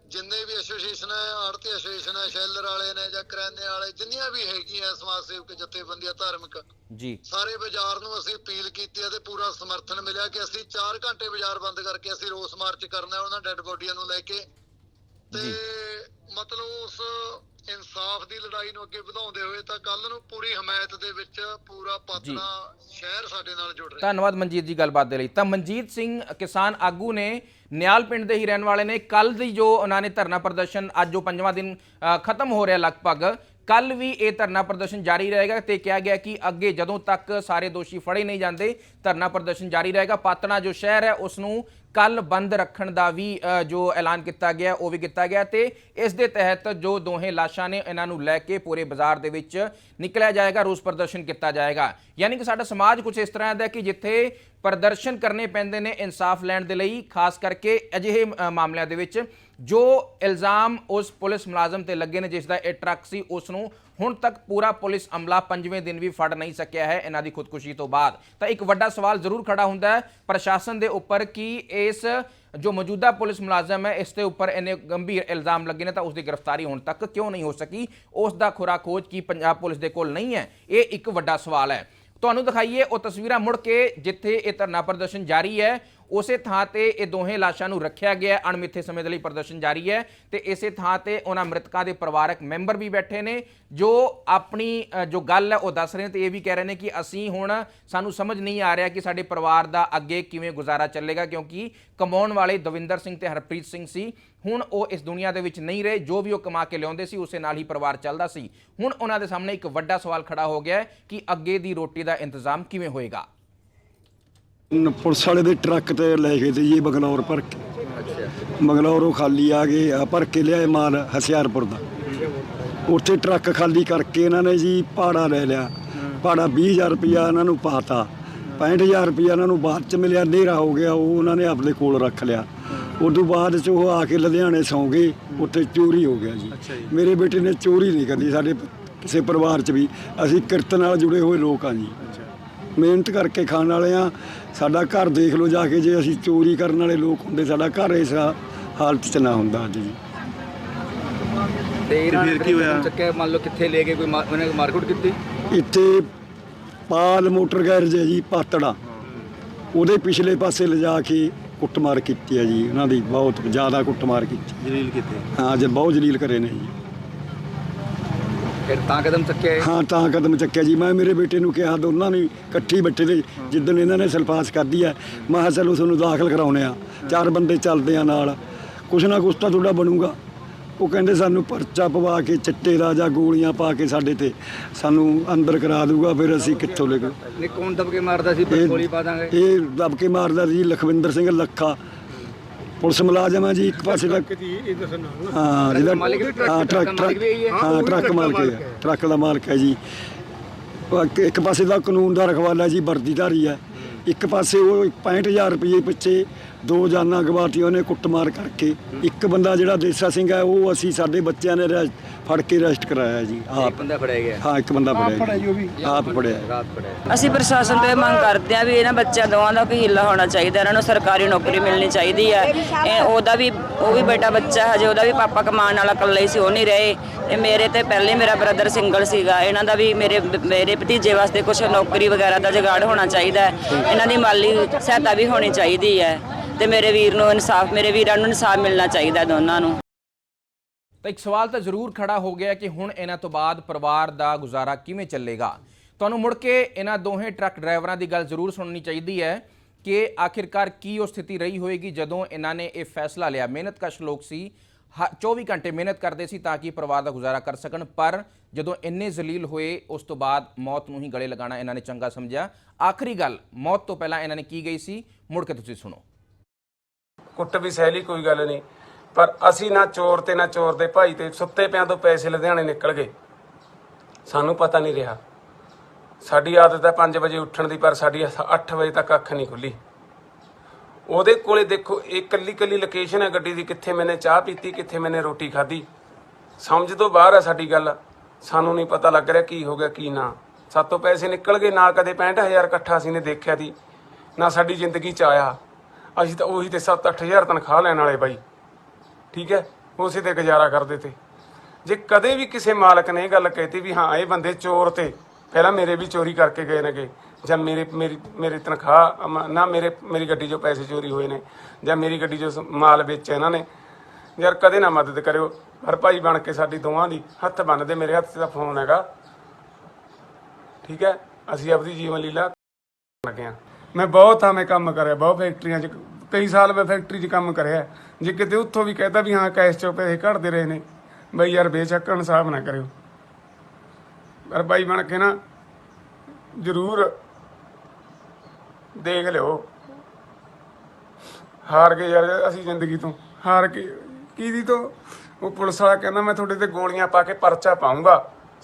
ਜਿੰਨੇ ਵੀ ਐਸੋਸੀਏਸ਼ਨ ਹੈ ਆੜਤੀ ਐਸੋਸੀਏਸ਼ਨ ਹੈ ਸ਼ੈਲਰ ਵਾਲੇ ਨੇ ਜਾਂ ਕਰਿਆਨੇ ਵਾਲੇ ਜਿੰਨੀਆਂ ਵੀ ਹੈਗੀਆਂ ਸਮਾਜ ਸੇਵਕ ਜਥੇਬੰਦੀਆਂ ਧਾਰਮਿਕ ਜੀ। ਸਾਰੇ ਬਾਜ਼ਾਰ ਨੂੰ ਅਸੀਂ ਅਪੀਲ ਕੀਤੀ ਹੈ ਤੇ ਪੂਰਾ ਸਮਰਥਨ ਮਿਲਿਆ ਕਿ ਅਸੀਂ 4 ਘੰਟੇ ਬਾਜ਼ਾਰ ਬੰਦ ਕਰਕੇ ਅਸੀਂ ਰੋਸ ਮਾਰਚ ਕਰਨਾ ਹੈ ਉਹਨਾਂ ਡੈੱਡ ਬੋਡੀਆਂ ਨੂੰ ਲੈ ਕੇ ਤੇ ਇਨਸਾਫ ਦੀ ਲੜਾਈ ਨੂੰ ਅੱਗੇ ਵਧਾਉਂਦੇ ਹੋਏ ਤਾਂ ਕੱਲ ਨੂੰ ਪੂਰੀ ਹਮਾਇਤ ਦੇ ਵਿੱਚ ਪੂਰਾ ਪਾਤੜਾ ਸ਼ਹਿਰ ਸਾਡੇ ਨਾਲ ਜੁੜ ਰਿਹਾ। ਧੰਨਵਾਦ ਮਨਜੀਤ ਜੀ ਗੱਲਬਾਤ ਦੇ ਲਈ। ਤਾਂ ਮਨਜੀਤ ਸਿੰਘ ਕਿਸਾਨ ਆਗੂ ਨੇ ਨਿਆਲ ਪਿੰਡ ਦੇ ਹੀ ਰਹਿਣ ਵਾਲੇ ਨੇ। ਕੱਲ ਦੀ ਜੋ ਉਹਨਾਂ ਨੇ ਧਰਨਾ ਪ੍ਰਦਰਸ਼ਨ ਅੱਜ ਜੋ ਪੰਜਵਾਂ ਦਿਨ ਖਤਮ ਹੋ ਰਿਹਾ ਲਗਭਗ। ਕੱਲ ਵੀ ਇਹ ਧਰਨਾ ਪ੍ਰਦਰਸ਼ਨ ਜਾਰੀ ਰਹੇਗਾ ਤੇ ਕਿਹਾ ਗਿਆ ਕਿ ਅੱਗੇ ਜਦੋਂ ਤੱਕ ਸਾਰੇ ਦੋਸ਼ੀ ਫੜੇ ਨਹੀਂ ਜਾਂਦੇ ਧਰਨਾ ਪ੍ਰਦਰਸ਼ਨ ਜਾਰੀ ਰਹੇਗਾ। ਪਾਤਣਾ ਜੋ ਸ਼ਹਿਰ ਹੈ ਉਸ ਨੂੰ ਕੱਲ ਬੰਦ ਰੱਖਣ ਦਾ ਵੀ ਜੋ ਐਲਾਨ ਕੀਤਾ ਗਿਆ, ਉਹ ਵੀ ਕੀਤਾ ਗਿਆ ਤੇ ਇਸ ਦੇ ਤਹਿਤ ਜੋ ਦੋਹੇ ਲਾਸ਼ਾਂ ਨੇ ਇਹਨਾਂ ਨੂੰ ਲੈ ਕੇ ਪੂਰੇ ਬਾਜ਼ਾਰ ਦੇ ਵਿੱਚ ਨਿਕਲਿਆ ਜਾਏਗਾ, ਰੋਸ ਪ੍ਰਦਰਸ਼ਨ ਕੀਤਾ ਜਾਏਗਾ। ਯਾਨੀ ਕਿ ਸਾਡਾ ਸਮਾਜ ਕੁਝ ਇਸ ਤਰ੍ਹਾਂ ਦਾ ਕਿ ਜਿੱਥੇ ਪ੍ਰਦਰਸ਼ਨ ਕਰਨੇ ਪੈਂਦੇ ਨੇ ਇਨਸਾਫ ਲੈਣ ਦੇ ਲਈ, ਖਾਸ ਕਰਕੇ ਅਜਿਹੇ ਮਾਮਲਿਆਂ ਦੇ ਵਿੱਚ ਜੋ ਇਲਜ਼ਾਮ ਉਸ ਪੁਲਿਸ ਮੁਲਾਜ਼ਮ ਤੇ ਲੱਗੇ ਨੇ, ਜਿਸ ਦਾ ਇਹ ਟਰੱਕ ਸੀ, ਉਸ ਨੂੰ ਹੁਣ ਤੱਕ ਪੂਰਾ ਪੁਲਿਸ ਅਮਲਾ ਪੰਜਵੇਂ ਦਿਨ ਵੀ ਫੜ ਨਹੀਂ ਸਕਿਆ ਹੈ ਇਹਨਾਂ ਦੀ ਖੁਦਕੁਸ਼ੀ ਤੋਂ ਬਾਅਦ। ਤਾਂ ਇੱਕ ਵੱਡਾ ਸਵਾਲ ਜ਼ਰੂਰ ਖੜਾ ਹੁੰਦਾ ਹੈ ਪ੍ਰਸ਼ਾਸਨ ਦੇ ਉੱਪਰ ਕਿ ਇਸ ਜੋ ਮੌਜੂਦਾ ਪੁਲਿਸ ਮੁਲਾਜ਼ਮ ਹੈ, ਇਸ ਦੇ ਉੱਪਰ ਇੰਨੇ ਗੰਭੀਰ ਇਲਜ਼ਾਮ ਲੱਗੇ ਨੇ ਤਾਂ ਉਸ ਦੀ ਗ੍ਰਿਫਤਾਰੀ ਹੁਣ ਤੱਕ ਕਿਉਂ ਨਹੀਂ ਹੋ ਸਕੀ? ਉਸ ਦਾ ਖੁਰਾ ਖੋਜ ਕੀ ਪੰਜਾਬ ਪੁਲਿਸ ਦੇ ਕੋਲ ਨਹੀਂ ਹੈ? ਇਹ ਇੱਕ ਵੱਡਾ ਸਵਾਲ ਹੈ। ਤੁਹਾਨੂੰ ਦਿਖਾਈਏ ਉਹ ਤਸਵੀਰਾਂ ਮੁੜ ਕੇ ਜਿੱਥੇ ਇਹ ਧਰਨਾ ਪ੍ਰਦਰਸ਼ਨ ਜਾਰੀ ਹੈ। ਉਸੇ ਥਾਂ ਤੇ ਇਹ ਦੋਹੇ ਲਾਸ਼ਾਂ ਨੂੰ ਰੱਖਿਆ ਗਿਆ ਅਣਮਿੱਥੇ ਸਮੇਂ ਦੇ ਲਈ ਪ੍ਰਦਰਸ਼ਨ ਜਾਰੀ ਹੈ ਤੇ ਇਸੇ ਥਾਂ ਤੇ ਉਹਨਾਂ ਮ੍ਰਿਤਕਾਂ ਦੇ ਪਰਿਵਾਰਕ ਮੈਂਬਰ ਵੀ ਬੈਠੇ ਨੇ। ਜੋ ਆਪਣੀ ਜੋ ਗੱਲ ਹੈ ਉਹ ਦੱਸ ਰਹੇ ਨੇ ਤੇ ਇਹ ਵੀ ਕਹਿ ਰਹੇ ਨੇ ਕਿ ਅਸੀਂ ਹੁਣ ਸਾਨੂੰ ਸਮਝ ਨਹੀਂ ਆ ਰਿਹਾ ਕਿ ਸਾਡੇ ਪਰਿਵਾਰ ਦਾ ਅੱਗੇ ਕਿਵੇਂ ਗੁਜ਼ਾਰਾ ਚੱਲੇਗਾ ਕਿਉਂਕਿ ਕਮਾਉਣ ਵਾਲੇ ਦਵਿੰਦਰ ਸਿੰਘ ਤੇ ਹਰਪ੍ਰੀਤ ਸਿੰਘ ਸੀ। ਹੁਣ ਉਹ ਇਸ ਦੁਨੀਆ ਦੇ ਵਿੱਚ ਨਹੀਂ ਰਹੇ। ਜੋ ਵੀ ਉਹ ਕਮਾ ਕੇ ਲਿਆਉਂਦੇ ਸੀ, ਉਸੇ ਨਾਲ ਹੀ ਪਰਿਵਾਰ ਚੱਲਦਾ ਸੀ। ਹੁਣ ਉਹਨਾਂ ਦੇ ਸਾਹਮਣੇ ਇੱਕ ਵੱਡਾ ਸਵਾਲ ਖੜਾ ਹੋ ਗਿਆ ਕਿ ਅੱਗੇ ਦੀ ਰੋਟੀ ਦਾ ਇੰਤਜ਼ਾਮ ਕਿਵੇਂ ਹੋਏਗਾ? ਪੁਲਿਸ ਵਾਲੇ ਦੇ ਟਰੱਕ ਤੇ ਲੈ ਗਏ ਤੇ ਜੀ ਬਗਲੌਰ ਭਰ ਕੇ। ਬਗਲੌਰੋਂ ਖਾਲੀ ਆ ਗਏ ਆ ਭਰ ਕੇ ਲਿਆਏ ਮਾਲ ਹਸਿਆਰਪੁਰ ਦਾ। ਉੱਥੇ ਟਰੱਕ ਖਾਲੀ ਕਰਕੇ ਇਹਨਾਂ ਨੇ ਜੀ ਪਾੜਾ ਲੈ ਲਿਆ। ਪਾੜਾ 20000 ਰੁਪਇਆ ਇਹਨਾਂ ਨੂੰ ਪਾਤਾ। 65000 ਰੁਪਇਆ ਇਹਨਾਂ ਨੂੰ ਬਾਅਦ ਚ ਮਿਲਿਆ ਹਨੇਰਾ ਹੋ ਗਿਆ ਉਹ ਉਹਨਾਂ ਨੇ ਆਪਣੇ ਕੋਲ ਰੱਖ ਲਿਆ। ਉਦੋਂ ਬਾਅਦ ਚ ਉਹ ਆ ਕੇ ਲੁਧਿਆਣੇ ਸੌਂ ਗਏ ਉੱਥੇ ਚੋਰੀ ਹੋ ਗਿਆ ਜੀ। ਮੇਰੇ ਬੇਟੇ ਨੇ ਚੋਰੀ ਨਹੀਂ ਕਰੀ ਸਾਡੇ ਕਿਸੇ ਪਰਿਵਾਰ ਚ ਵੀ। ਅਸੀਂ ਕਿਰਤ ਨਾਲ ਜੁੜੇ ਹੋਏ ਲੋਕ ਆ ਜੀ। ਮਿਹਨਤ ਕਰਕੇ ਖਾਣ ਵਾਲੇ ਆ। ਸਾਡਾ ਘਰ ਦੇਖ ਲਓ ਜਾ ਕੇ ਜੇ ਅਸੀਂ ਚੋਰੀ ਕਰਨ ਵਾਲੇ ਲੋਕ ਹੁੰਦੇ ਸਾਡਾ ਘਰ ਇਸ ਹਾਲਤ 'ਚ ਨਾ ਹੁੰਦਾ ਅੱਜ ਜੀ ਤੇ ਇਹਨਾਂ ਨੇ ਕੀ ਹੋਇਆ? ਚੱਕਿਆ ਮੰਨ ਲਓ ਕਿੱਥੇ ਲੈ ਕੇ ਕੋਈ ਉਹਨੇ ਮਾਰਕੀਟ ਕੀਤੀ? ਇੱਥੇ ਪਾਲ ਮੋਟਰ ਗੈਰਜ ਹੈ ਜੀ ਪਾਤੜਾ। ਉਹਦੇ ਪਿਛਲੇ ਪਾਸੇ ਲਿਜਾ ਕੇ ਕੁੱਟਮਾਰ ਕੀਤੀ ਹੈ ਜੀ ਉਹਨਾਂ ਦੀ ਬਹੁਤ ਜ਼ਿਆਦਾ ਕੁੱਟਮਾਰ ਕੀਤੀ। ਜਲੀਲ ਕਿੱਥੇ ਹਾਂ ਜੇ ਬਹੁਤ ਜਲੀਲ ਕਰੇ ਨੇ ਜੀ। ਫਿਰ ਤਾਂ ਕਦਮ ਚੱਕਿਆ ਇਹ? ਹਾਂ ਤਾਂ ਕਦਮ ਚੱਕਿਆ ਜੀ। ਮੈਂ ਮੇਰੇ ਬੇਟੇ ਨੂੰ ਕਿਹਾ ਦੋਨਾਂ ਨੇ ਇਕੱਠੀ ਬੱਟੇ ਦੇ ਜਿੱਦਣ ਇਹਨਾਂ ਨੇ ਸਲਫਾਸ ਕਰਦੀ ਹੈ ਮੈਂ ਕਿਹਾ ਚਲੋ ਤੁਹਾਨੂੰ ਦਾਖਲ ਕਰਾਉਣੇ ਆ। ਚਾਰ ਬੰਦੇ ਚੱਲਦੇ ਆ ਨਾਲ। ਕੁਛ ਨਾ ਕੁਛ ਤਾਂ ਤੁਹਾਡਾ ਬਣੂਗਾ। ਉਹ ਕਹਿੰਦੇ ਸਾਨੂੰ ਪਰਚਾ ਪਵਾ ਕੇ ਚਿੱਟੇ ਦਾ ਜਾਂ ਗੋਲੀਆਂ ਪਾ ਕੇ ਸਾਡੇ ਤੇ ਸਾਨੂੰ ਅੰਦਰ ਕਰਾ ਦੂਗਾ ਫਿਰ ਅਸੀਂ ਕਿੱਥੋਂ ਲੈ ਕੇ? ਨਹੀਂ ਕੌਣ ਦਬਕੇ ਮਾਰਦਾ ਸੀ? ਇਹ- ਗੋਲੀ ਪਾ ਦਾਂਗੇ। ਇਹ ਦਬ ਕੇ ਮਾਰਦਾ ਜੀ ਲਖਵਿੰਦਰ ਸਿੰਘ ਲੱਖਾ। ਪੁਲਿਸ ਮੁਲਾਜ਼ਮ ਹੈ ਜੀ ਇੱਕ ਪਾਸੇ ਦਾ ਹਾਂ ਜਿਹਦਾ ਮਾਲਿਕ ਵੀ ਟਰੱਕ- ਹਾਂ ਟਰੱਕ ਹੈ? ਹਾਂ ਟਰੱਕ ਮਾਲਕ ਹੈ ਟਰੱਕ ਦਾ ਮਾਲਕ ਹੈ ਜੀ। ਇੱਕ- ਪਾਸੇ ਦਾ ਕਾਨੂੰਨ ਦਾ ਰਖਵਾਲਾ ਜੀ ਵਰਦੀਧਾਰੀ ਹੈ। ਇੱਕ ਪਾਸੇ ਉਹ 65000 ਰੁਪਏ ਪਿੱਛੇ ਦੋ ਜਾਨਾਂ ਗਵਾਤੀਆਂ ਉਹਨੇ ਕੁੱਟਮਾਰ ਕਰਕੇ ਇੱਕ ਬੰਦਾ ਜਿਹੜਾ ਦੇਸਾ ਸਿੰਘ ਹੈ ਉਹ ਅਸੀਂ ਸਾਡੇ ਬੱਚਿਆਂ ਨੇ ਫੜ ਕੇ ਅਰੈਸਟ ਕਰਾਇਆ ਜੀ ਆਪ। ਬੰਦਾ ਫੜਿਆ ਗਿਆ। ਹਾਂ ਇੱਕ ਬੰਦਾ ਫੜਿਆ ਜੀ ਆਪ ਫੜਿਆ। ਰਾਤ ਫੜਿਆ। ਅਸੀਂ ਪ੍ਰਸ਼ਾਸਨ ਤੋਂ ਇਹ ਮੰਗ ਕਰਦੇ ਆ ਵੀ ਇਹਨਾਂ ਬੱਚਿਆਂ ਦੋਵਾਂ ਦਾ ਕੋਈ ਹਿੱਲਾ ਹੋਣਾ ਚਾਹੀਦਾ ਇਹਨਾਂ ਨੂੰ ਸਰਕਾਰੀ ਨੌਕਰੀ ਮਿਲਣੀ ਚਾਹੀਦੀ ਹੈ। ਇਹ ਉਹਦਾ ਵੀ ਉਹ ਵੀ ਬੇਟਾ ਬੱਚਾ ਹਜੇ ਉਹਦਾ ਵੀ ਪਾਪਾ ਕਮਾਉਣ ਵਾਲਾ ਇਕੱਲਾ ਹੀ ਸੀ, ਉਹ ਨਹੀਂ ਰਹੇ। ਤੇ ਮੇਰੇ ਤੇ ਪਹਿਲੇ ਮੇਰਾ ਬ੍ਰਦਰ ਸਿੰਗਲ ਸੀਗਾ। ਇਹਨਾਂ ਦਾ ਵੀ ਮੇਰੇ ਮੇਰੇ ਭਤੀਜੇ ਵਾਸਤੇ ਕੁਝ ਨੌਕਰੀ ਵਗੈਰਾ ਦਾ ਜੁਗਾੜ ਹੋਣਾ ਚਾਹੀਦਾ ਹੈ। ਇਹਨਾਂ ਦੀ ਮਾਲੀ ਸਹਾਇਤਾ ਵੀ ਹੋਣੀ ਚਾਹੀਦੀ ਹੈ। ਤੇ ਮੇਰੇ ਵੀਰ ਨੂੰ ਇਨਸਾਫ, ਮੇਰੇ ਵੀਰਾਂ ਨੂੰ ਇਨਸਾਫ ਮਿਲਣਾ ਚਾਹੀਦਾ ਦੋਨਾਂ ਨੂੰ। ਤਾਂ ਇੱਕ ਸਵਾਲ ਤਾਂ ਜ਼ਰੂਰ ਖੜਾ ਹੋ ਗਿਆ ਕਿ ਹੁਣ ਇਹਨਾਂ ਤੋਂ ਬਾਅਦ ਪਰਿਵਾਰ ਦਾ ਗੁਜ਼ਾਰਾ ਕਿਵੇਂ ਚੱਲੇਗਾ? ਤੁਹਾਨੂੰ ਮੁੜ ਕੇ ਇਹਨਾਂ ਦੋਹੇ ਟਰੱਕ ਡਰਾਈਵਰਾਂ ਦੀ ਗੱਲ ਜ਼ਰੂਰ ਸੁਣਨੀ ਚਾਹੀਦੀ ਹੈ। ਕਿ ਆਖਿਰਕਾਰ ਕੀ ਉਹ ਸਥਿਤੀ ਰਹੀ ਹੋਏਗੀ ਜਦੋਂ ਇਹਨਾਂ ਨੇ ਇਹ ਫੈਸਲਾ ਲਿਆ। ਮਿਹਨਤਕਸ਼ ਲੋਕ ਸੀ, ਹ- 24 ਘੰਟੇ ਮਿਹਨਤ ਕਰਦੇ ਸੀ ਤਾਂ ਕਿ ਪਰਿਵਾਰ ਦਾ ਗੁਜ਼ਾਰਾ ਕਰ ਸਕਣ, ਪਰ ਜਦੋਂ ਇੰਨੇ ਜ਼ਲੀਲ ਹੋਏ, ਉਸ ਤੋਂ ਬਾਅਦ ਮੌਤ ਨੂੰ ਹੀ ਗਲੇ ਲਗਾਉਣਾ ਇਹਨਾਂ ਨੇ ਚੰਗਾ ਸਮਝਿਆ। ਆਖਰੀ ਗੱਲ, ਮੌਤ ਤੋਂ ਪਹਿਲਾਂ ਇਹਨਾਂ ਨੇ ਕੀ ਗਈ ਸੀ? ਮੁੜ ਕੇ ਤੁਸੀਂ ਸੁਣੋ। ਕੁੱਟ ਵੀ ਸਹਿਲੀ ਕੋਈ ਗੱਲ ਨਹੀਂ, ਪਰ ਅਸੀਂ ਨਾ ਚੋਰ ਤੇ ਨਾ ਚੋਰ ਦੇ ਭਾਈ ਤੇ ਸੁੱਤੇ ਪਿਆਂ ਤੋਂ ਪੈਸੇ ਲੁਧਿਆਣੇ ਨਿਕਲ ਗਏ। ਸਾਨੂੰ ਪਤਾ ਨਹੀਂ ਰਿਹਾ। ਸਾਡੀ ਆਦਤ ਹੈ 5 ਵਜੇ ਉੱਠਣ ਦੀ, ਪਰ ਸਾਡੀ 8 ਵਜੇ ਤੱਕ ਅੱਖ ਨਹੀਂ ਖੁੱਲੀ। ਉਹਦੇ ਕੋਲੇ ਦੇਖੋ, ਇਹ ਕੱਲੀ ਕੱਲੀ ਲੋਕੇਸ਼ਨ ਹੈ ਗੱਡੀ ਦੀ, ਕਿੱਥੇ ਮੈਨੇ ਚਾਹ ਪੀਤੀ, ਕਿੱਥੇ ਮੈਨੇ ਰੋਟੀ ਖਾਧੀ। ਸਮਝ ਤੋਂ ਬਾਹਰ ਹੈ ਸਾਡੀ ਗੱਲ। ਸਾਨੂੰ ਨਹੀਂ ਪਤਾ ਲੱਗ ਰਿਹਾ ਕੀ ਹੋ ਗਿਆ, ਕੀ ਨਾ। ਸਾਤੋਂ ਪੈਸੇ ਨਿਕਲ ਗਏ ਨਾ ਕਦੇ 65000 ਇਕੱਠਾ ਅਸੀਂ ਨੇ ਦੇਖਿਆ ਦੀ ਨਾ ਸਾਡੀ ਜ਼ਿੰਦਗੀ ਚ ਆਇਆ। ਅਸੀਂ ਤਾਂ ਉਹੀ ਤੇ 7-8000 ਤਨਖਾਹ ਲੈਣ ਵਾਲੇ ਬਾਈ। ਠੀਕ ਹੈ? ਉਸੇ ਤੇ ਗੁਜ਼ਾਰਾ ਕਰਦੇ ਤੇ। ਜੇ ਕਦੇ ਵੀ ਕਿਸੇ ਮਾਲਕ ਨੇ ਇਹ ਗੱਲ ਕਹਿਤੀ ਵੀ ਹਾਂ, ਇਹ ਬੰਦੇ ਚੋਰ ਤੇ ਪਹਿਲਾਂ ਮੇਰੇ ਵੀ ਚੋਰੀ ਕਰਕੇ ਗਏ ਨੇਗੇ, ਜਾਂ ਮੇਰੇ, ਮੇਰੀ ਮੇਰੀ ਤਨਖਾਹ ਨਾ ਮੇਰੇ, ਮੇਰੀ ਗੱਡੀ 'ਚੋਂ ਪੈਸੇ ਚੋਰੀ ਹੋਏ ਨੇ, ਜਾਂ ਮੇਰੀ ਗੱਡੀ 'ਚੋਂ ਸ- ਮਾਲ ਵੇਚਿਆ ਇਹਨਾਂ ਨੇ। ਯਾਰ ਕਦੇ ਨਾ ਮਦਦ ਕਰਿਓ ਪਰ ਭਾਈ ਬਣ ਕੇ ਸਾਡੀ ਦੋਵਾਂ ਦੀ ਹੱਥ ਬੰਨਦੇ, ਮੇਰੇ ਹੱਥ 'ਚ ਫੋਨ ਹੈਗਾ। ਠੀਕ ਹੈ? ਅਸੀਂ ਆਪਣੀ ਜੀਵਨ ਲੀਲਾ ਲੱਗੇ ਹਾਂ। ਮੈਂ ਬਹੁਤ ਥਾਵੇਂ ਕੰਮ ਕਰਿਆ, ਬਹੁਤ ਫੈਕਟਰੀਆਂ 'ਚ, ਕਈ ਸਾਲ ਮੈਂ ਫੈਕਟਰੀ 'ਚ ਕੰਮ ਕਰਿਆ। ਜੇ ਕਿਤੇ ਉੱਥੋਂ ਵੀ ਕਹਿਤਾ ਵੀ ਹਾਂ ਕੈਸ਼ 'ਚੋਂ ਪੈਸੇ ਘਟਦੇ ਰਹੇ ਨੇ, ਬਈ ਯਾਰ ਬੇਸ਼ੱਕ ਇਨਸਾਫ ਨਾ ਕਰਿਓ। ਪਰ ਬਾਈ ਬਣ ਕੇ ਨਾ ਜ਼ਰੂਰ ਦੇਖ ਲਿਓ। ਹਾਰ ਗਏ ਯਾਰ ਅਸੀਂ ਜ਼ਿੰਦਗੀ ਤੋਂ ਹਾਰ ਕੇ ਕਿਹਦੀ ਤੋਂ? ਉਹ ਪੁਲਿਸ ਵਾਲਾ ਕਹਿੰਦਾ, ਮੈਂ ਤੁਹਾਡੇ ਤੇ ਗੋਲੀਆਂ ਪਾ ਕੇ ਪਰਚਾ ਪਾਉਂਗਾ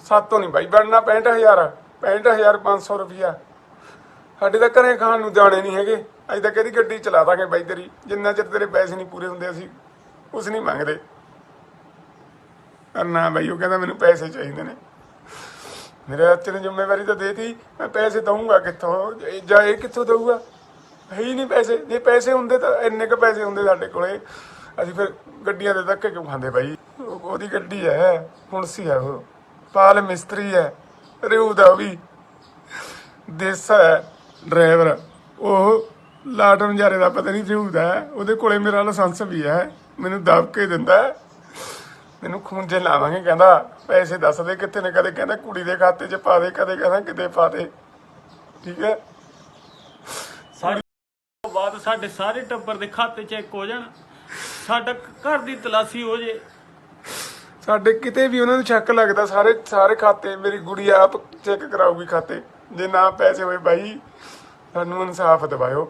ਸਾਤੋਂ ਨਹੀਂ ਬਾਈ, ਬਣਨਾ 65000 65500 ਰੁਪਇਆ। ਸਾਡੇ ਤਾਂ ਘਰੇ ਖਾਣ ਨੂੰ ਜਾਣੇ ਨਹੀਂ ਹੈਗੇ। ਅਸੀਂ ਤਾਂ ਕਿਹਦੀ ਗੱਡੀ ਚਲਾ ਦਾਂਗੇ ਬਾਈ ਤੇਰੀ। ਜਿੰਨਾ ਚਿਰ ਤੇਰੇ ਪੈਸੇ ਨਹੀਂ ਪੂਰੇ ਹੁੰਦੇ, ਅਸੀਂ ਉਸ ਨਹੀਂ ਮੰਗਦੇ। ਨਾ ਬਾਈ, ਉਹ ਕਹਿੰਦਾ ਮੈਨੂੰ ਪੈਸੇ ਚਾਹੀਦੇ ਨੇ। ਮੇਰੇ ਹੱਥ ਨੇ ਜ਼ਿੰਮੇਵਾਰੀ ਤਾਂ ਦੇਤੀ, ਮੈਂ ਪੈਸੇ ਦਊਂਗਾ ਕਿੱਥੋਂ, ਜਾਂ ਇਹ ਕਿੱਥੋਂ ਦਊਗਾ? ਹੈ ਹੀ ਨਹੀਂ ਪੈਸੇ, ਜੇ ਪੈਸੇ ਹੁੰਦੇ ਤਾਂ ਇੰਨੇ ਕ ਪੈਸੇ ਹੁੰਦੇ ਸਾਡੇ ਕੋਲੇ। ਅਸੀਂ ਫਿਰ ਗੱਡੀਆਂ ਦੇ ਧੱਕੇ ਕਿਉਂ ਖਾਂਦੇ ਭਾਈ ਉਹ- ਉਹਦੀ ਗੱਡੀ ਹੈ ਹੁਣਸੀ ਹੈ ਉਹ, ਪਾਲ ਮਿਸਤਰੀ ਹੈ ਰਿਊ ਦਾ ਉਹ ਵੀ, ਦੇਸਾ ਹੈ, ਡਰਾਈਵਰ। ਉਹ ਲਾਟਨ ਜਾਰੇ ਦਾ ਪਤਾ ਨਹੀਂ ਰਿਊ ਦਾ ਉਹਦੇ ਕੋਲੇ ਮੇਰਾ ਲਾਇਸੈਂਸ ਵੀ ਹੈ, ਮੈਨੂੰ ਦਬ ਕੇ ਦਿੰਦਾ ਮੈਨੂੰ ਖੂੰਜੇ ਲਾਵਾਂਗੇ ਕਹਿੰਦਾ ਪੈਸੇ ਦੱਸ ਦੇ ਕਿੱਥੇ ਨੇ ਕਦੇ ਕਹਿੰਦਾ ਕੁੜੀ ਦੇ ਖਾਤੇ 'ਚ ਪਾ ਦੇ ਕਦੇ ਕਹਿੰਦਾ ਕਿਤੇ ਪਾ ਦੇ। ਠੀਕ ਹੈ? ਸਾਡੇ ਤੋਂ ਬਾਅਦ ਸਾਡੇ ਸਾਰੇ ਟੱਬਰ ਦੇ ਖਾਤੇ ਚੈੱਕ ਹੋ ਜਾਣ ਸਾਡਾ ਘਰ ਦੀ ਤਲਾਸ਼ੀ ਹੋ ਜੇ। ਸਾਡੇ ਕਿਤੇ ਵੀ ਉਹਨਾਂ ਨੂੰ ਸ਼ੱਕ ਲੱਗਦਾ ਸਾਰੇ ਸਾਰੇ ਖਾਤੇ ਮੇਰੀ ਗੁੜੀ ਆਪ ਚੈੱਕ ਕਰਾਊਗੀ ਖਾਤੇ। ਜੇ ਨਾ ਪੈਸੇ ਹੋਏ ਬਾਈ ਸਾਨੂੰ ਇਨਸਾਫ ਦਿਵਾਇਓ।